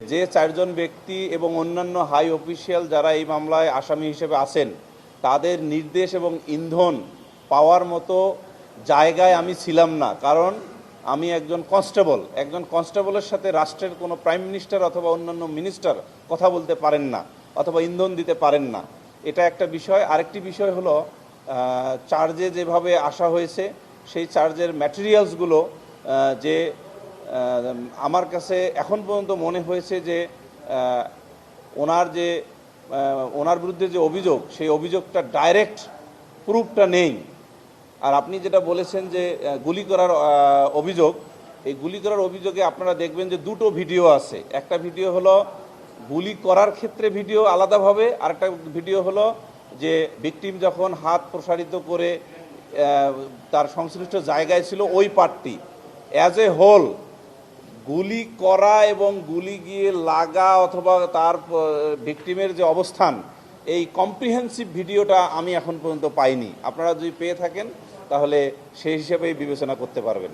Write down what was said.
যে চারজন ব্যক্তি এবং অন্যান্য হাই অফিসিয়াল যারা এই মামলায় আসামি হিসেবে আছেন, তাদের নির্দেশ এবং ইন্ধন পাওয়ার মতো জায়গায় আমি ছিলাম না। কারণ আমি একজন কনস্টেবল, একজন কনস্টেবলের সাথে রাষ্ট্রের কোনো প্রাইম মিনিস্টার অথবা অন্যান্য মিনিস্টার কথা বলতে পারেন না অথবা ইন্ধন দিতে পারেন না। এটা একটা বিষয়। আরেকটি বিষয় হলো চার্জে যেভাবে আসা হয়েছে, সেই চার্জের ম্যাটেরিয়ালসগুলো যে আমার কাছে এখন পর্যন্ত মনে হয়েছে যে ওনার যে ওনার বিরুদ্ধে যে অভিযোগ, সেই অভিযোগটা ডাইরেক্ট প্রুফটা নেই। আর আপনি যেটা বলেছেন যে গুলি করার অভিযোগ, এই গুলি করার অভিযোগে আপনারা দেখবেন যে দুটো ভিডিও আছে। একটা ভিডিও হলো গুলি করার ক্ষেত্রে ভিডিও আলাদাভাবে, আর একটা ভিডিও হলো যে ভিকটিম যখন হাত প্রসারিত করে তার সংশ্লিষ্ট জায়গায় ছিল ওই পার্টটি। অ্যাজ এ হোল গুলি করা এবং গুলি গিয়ে লাগা অথবা তার ভিকটিমের যে অবস্থান, এই কম্প্রিহেন্সিভ ভিডিওটা আমি এখন পর্যন্ত পাইনি। আপনারা যদি পেয়ে থাকেন, তাহলে সেই হিসেবেই বিবেচনা করতে পারবেন।